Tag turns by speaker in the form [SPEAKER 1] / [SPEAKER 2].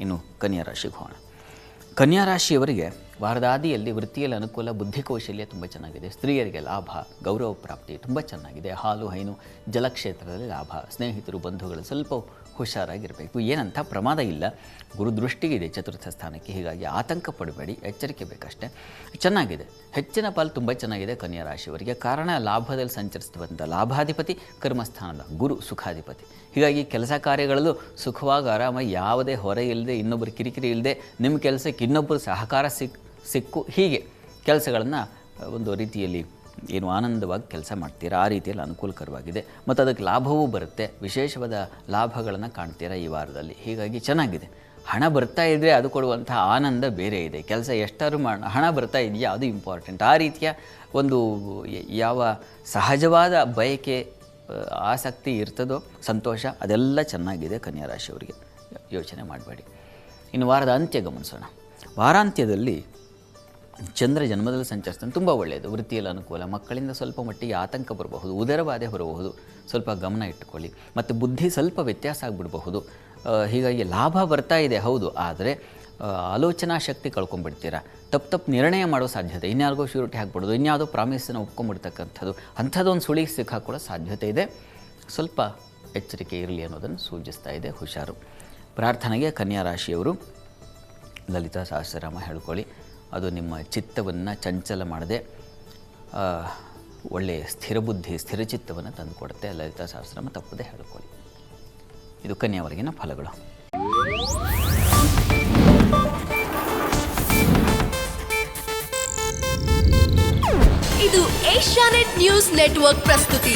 [SPEAKER 1] ಇನ್ನು ಕನ್ಯಾ ರಾಶಿಗೆ ಹೋಗೋಣ ಕನ್ಯಾ ರಾಶಿಯವರಿಗೆ ವಾರದಾದಿಯಲ್ಲಿ ವೃತ್ತಿಯಲ್ಲಿ ಅನುಕೂಲ ಬುದ್ಧಿ ಕೌಶಲ್ಯ ತುಂಬ ಚೆನ್ನಾಗಿದೆ. ಸ್ತ್ರೀಯರಿಗೆ ಲಾಭ, ಗೌರವ ಪ್ರಾಪ್ತಿ ತುಂಬ ಚೆನ್ನಾಗಿದೆ. ಹಾಲು, ಹೈನು, ಜಲಕ್ಷೇತ್ರದಲ್ಲಿ ಲಾಭ, ಸ್ನೇಹಿತರು, ಬಂಧುಗಳು ಸ್ವಲ್ಪ ಹುಷಾರಾಗಿರಬೇಕು. ಏನಂಥ ಪ್ರಮಾದ ಇಲ್ಲ. ಗುರುದೃಷ್ಟಿಗಿದೆ ಚತುರ್ಥ ಸ್ಥಾನಕ್ಕೆ. ಹೀಗಾಗಿ ಆತಂಕ ಪಡಬೇಡಿ, ಎಚ್ಚರಿಕೆ ಬೇಕಷ್ಟೇ. ಚೆನ್ನಾಗಿದೆ. ಹೆಚ್ಚಿನ ಪಾಲು ತುಂಬ ಚೆನ್ನಾಗಿದೆ ಕನ್ಯಾ ರಾಶಿಯವರಿಗೆ. ಕಾರಣ, ಲಾಭದಲ್ಲಿ ಸಂಚರಿಸುವಂಥ ಲಾಭಾಧಿಪತಿ, ಕರ್ಮಸ್ಥಾನದ ಗುರು, ಸುಖಾಧಿಪತಿ. ಹೀಗಾಗಿ ಕೆಲಸ ಕಾರ್ಯಗಳಲ್ಲೂ ಸುಖವಾಗಿ ಆರಾಮಾಗಿ ಯಾವುದೇ ಹೊರೆ ಇಲ್ಲದೆ ಇನ್ನೊಬ್ಬರು ಕಿರಿಕಿರಿ ಇಲ್ಲದೆ, ನಿಮ್ಮ ಕೆಲಸಕ್ಕೆ ಇನ್ನೊಬ್ಬರು ಸಹಕಾರ ಸಿಕ್ ಸಿಕ್ಕು. ಹೀಗೆ ಕೆಲಸಗಳನ್ನು ಒಂದು ರೀತಿಯಲ್ಲಿ ಏನು ಆನಂದವಾಗಿ ಕೆಲಸ ಮಾಡ್ತೀರಾ, ಆ ರೀತಿಯಲ್ಲಿ ಅನುಕೂಲಕರವಾಗಿದೆ. ಮತ್ತು ಅದಕ್ಕೆ ಲಾಭವೂ ಬರುತ್ತೆ. ವಿಶೇಷವಾದ ಲಾಭಗಳನ್ನು ಕಾಣ್ತೀರಾ ಈ ವಾರದಲ್ಲಿ. ಹೀಗಾಗಿ ಚೆನ್ನಾಗಿದೆ. ಹಣ ಬರ್ತಾ ಇದ್ದರೆ ಅದು ಕೊಡುವಂಥ ಆನಂದ ಬೇರೆ ಇದೆ. ಕೆಲಸ ಎಷ್ಟಾದ್ರೂ ಮಾಡ, ಹಣ ಬರ್ತಾ ಇದೆಯಾ, ಅದು ಇಂಪಾರ್ಟೆಂಟ್ ಆ ರೀತಿಯ ಒಂದು ಯಾವ ಸಹಜವಾದ ಬಯಕೆ ಆಸಕ್ತಿ ಇರ್ತದೋ, ಸಂತೋಷ, ಅದೆಲ್ಲ ಚೆನ್ನಾಗಿದೆ ಕನ್ಯಾ ರಾಶಿಯವರಿಗೆ ಯೋಚನೆ ಮಾಡಬೇಡಿ. ಇನ್ನು ವಾರದ ಅಂತ್ಯ ಗಮನಿಸೋಣ. ವಾರಾಂತ್ಯದಲ್ಲಿ ಚಂದ್ರ ಜನ್ಮದಲ್ಲಿ ಸಂಚರಿಸ್ತಾನೆ, ತುಂಬ ಒಳ್ಳೆಯದು. ವೃತ್ತಿಯಲ್ಲಿ ಅನುಕೂಲ, ಮಕ್ಕಳಿಂದ ಸ್ವಲ್ಪ ಮಟ್ಟಿಗೆ ಆತಂಕ ಬರಬಹುದು, ಉದರವಾದೆ ಬರಬಹುದು, ಸ್ವಲ್ಪ ಗಮನ ಇಟ್ಟುಕೊಳ್ಳಿ. ಮತ್ತು ಬುದ್ಧಿ ಸ್ವಲ್ಪ ವ್ಯತ್ಯಾಸ ಆಗಿಬಿಡಬಹುದು. ಹೀಗಾಗಿ ಲಾಭ ಬರ್ತಾ ಇದೆ, ಹೌದು. ಆದರೆ ಆಲೋಚನಾ ಶಕ್ತಿ ಕಳ್ಕೊಂಡ್ಬಿಡ್ತೀರಾ? ತಪ್ಪು ತಪ್ಪು ನಿರ್ಣಯ ಮಾಡೋ ಸಾಧ್ಯತೆ, ಇನ್ಯಾರಿಗೋ ಶ್ಯೂರಿಟಿ ಹಾಕ್ಬಿಡೋದು, ಇನ್ಯಾವುದೋ ಪ್ರಾಮಿಸನ್ನು ಒಪ್ಕೊಂಡ್ಬಿಡ್ತಕ್ಕಂಥದ್ದು, ಅಂಥದ್ದೊಂದು ಸುಳಿಗೆ ಸಿಕ್ಕಾಕೊಳ್ಳೋ ಸಾಧ್ಯತೆ ಇದೆ. ಸ್ವಲ್ಪ ಎಚ್ಚರಿಕೆ ಇರಲಿ ಅನ್ನೋದನ್ನು ಸೂಚಿಸ್ತಾ ಇದೆ ಹುಷಾರು. ಪ್ರಾರ್ಥನೆಗೆ ಕನ್ಯಾ ರಾಶಿಯವರು, ಲಲಿತಾ ಸಹಸ್ರನಾಮ ಹೇಳ್ಕೊಳ್ಳಿ. ಅದು ನಿಮ್ಮ ಚಿತ್ತವನ್ನು ಚಂಚಲ ಮಾಡದೆ ಒಳ್ಳೆಯ ಸ್ಥಿರ ಚಿತ್ತವನ್ನು ತಂದುಕೊಡುತ್ತೆ. ಲಲಿತಾ ಸಹಸ್ರನಾಮ ತಪ್ಪದೆ ಹೇಳಿಕೊಳ್ಳಿ. ಇದು ಕನ್ಯಾವರೆಗಿನ ಫಲಗಳು.
[SPEAKER 2] ಇದು ಏಷ್ಯಾನೆಟ್ ನ್ಯೂಸ್ ನೆಟ್ವರ್ಕ್ ಪ್ರಸ್ತುತಿ.